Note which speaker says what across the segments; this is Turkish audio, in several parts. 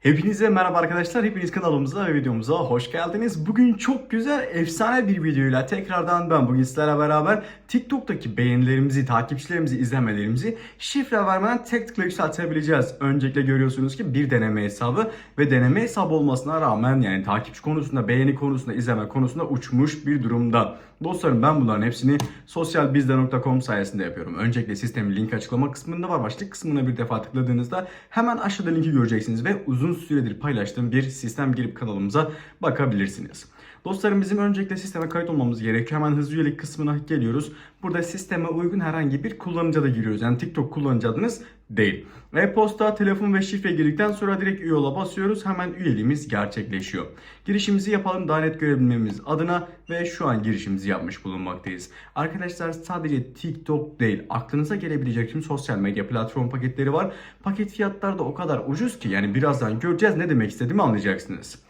Speaker 1: Hepinize merhaba arkadaşlar. Hepiniz kanalımıza ve videomuza hoş geldiniz. Bugün çok güzel, efsane bir videoyla tekrardan ben bugün sizlerle beraber TikTok'taki beğenilerimizi, takipçilerimizi, izlemelerimizi şifre vermeden tek tıkla yükseltebileceğiz. Öncelikle görüyorsunuz ki bir deneme hesabı ve deneme hesabı olmasına rağmen yani takipçi konusunda, beğeni konusunda, izleme konusunda uçmuş bir durumda. Dostlarım ben bunların hepsini sosyalbizde.com sayesinde yapıyorum. Öncelikle sistemin link açıklama kısmında var. Başlık kısmına bir defa tıkladığınızda hemen aşağıda linki göreceksiniz ve uzun süredir paylaştığım bir sistem girip kanalımıza bakabilirsiniz. Dostlarım bizim öncelikle sisteme kayıt olmamız gerekiyor. Hemen hızlı üyelik kısmına geliyoruz. Burada sisteme uygun herhangi bir kullanıcı adı giriyoruz. Yani TikTok kullanıcı adınız değil. E-posta, telefon ve şifre girdikten sonra direkt üye ola basıyoruz. Hemen üyeliğimiz gerçekleşiyor. Girişimizi yapalım daha net görebilmemiz adına ve şu an girişimizi yapmış bulunmaktayız. Arkadaşlar sadece TikTok değil aklınıza gelebilecek tüm sosyal medya platform paketleri var. Paket fiyatları da o kadar ucuz ki yani birazdan göreceğiz ne demek istediğimi anlayacaksınız.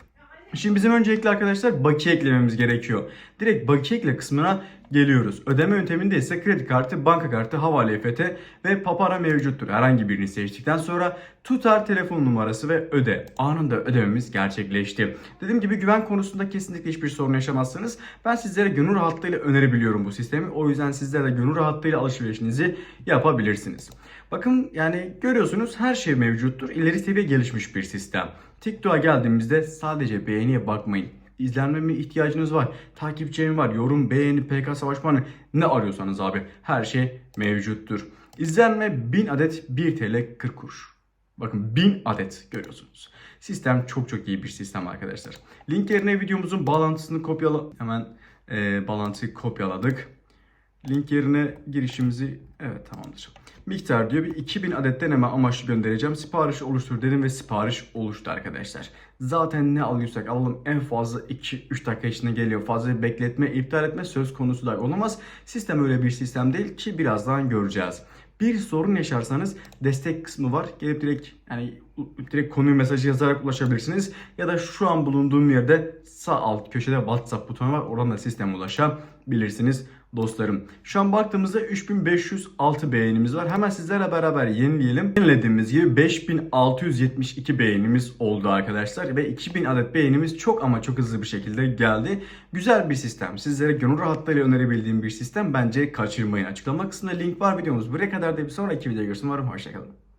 Speaker 1: Şimdi bizim öncelikle arkadaşlar bakiye eklememiz gerekiyor. Direkt bakiye ekle kısmına geliyoruz. Ödeme yönteminde ise kredi kartı, banka kartı, havale EFT ve papara mevcuttur. Herhangi birini seçtikten sonra tutar telefon numarası ve öde. Anında ödememiz gerçekleşti. Dediğim gibi güven konusunda kesinlikle hiçbir sorun yaşamazsınız. Ben sizlere gönül rahatlığıyla önerebiliyorum bu sistemi. O yüzden sizler de gönül rahatlığıyla alışverişinizi yapabilirsiniz. Bakın yani görüyorsunuz her şey mevcuttur. İleri seviye gelişmiş bir sistem. TikTok'a geldiğimizde sadece beğeniye bakmayın. İzlenme mi ihtiyacınız var? Takipçi mi var? Yorum, beğeni, PK savaşmanı ne arıyorsanız abi her şey mevcuttur. İzlenme 1000 adet 1 TL 40 kuruş. Bakın 1000 adet görüyorsunuz. Sistem çok çok iyi bir sistem arkadaşlar. Link yerine videomuzun bağlantısını kopyala hemen e, bağlantıyı kopyaladık. Link yerine girişimizi evet tamamdır. Miktar diyor bir 2000 adet deneme amaçlı göndereceğim. Sipariş oluştur dedim ve sipariş oluştu arkadaşlar. Zaten ne alıyorsak alalım en fazla 2-3 dakika içinde geliyor. Fazla bekletme, iptal etme söz konusu da olamaz. Sistem öyle bir sistem değil ki birazdan göreceğiz. Bir sorun yaşarsanız destek kısmı var. Gelip direkt yani direkt konuyu mesajı yazarak ulaşabilirsiniz. Ya da şu an bulunduğum yerde sağ alt köşede WhatsApp butonu var. Oradan da sisteme ulaşabilirsiniz dostlarım. Şu an baktığımızda 3506 beğenimiz var. Hemen sizlerle beraber yenileyelim. Yenilediğimiz gibi 5672 beğenimiz oldu arkadaşlar. Ve 2000 adet beğenimiz çok ama çok hızlı bir şekilde geldi. Güzel bir sistem. Sizlere gönül rahatlığıyla önerebildiğim bir sistem. Bence kaçırmayın. Açıklama kısmında link var videomuz. Buraya kadar da bir sonraki videoya görüşürüz. Umarım hoşçakalın.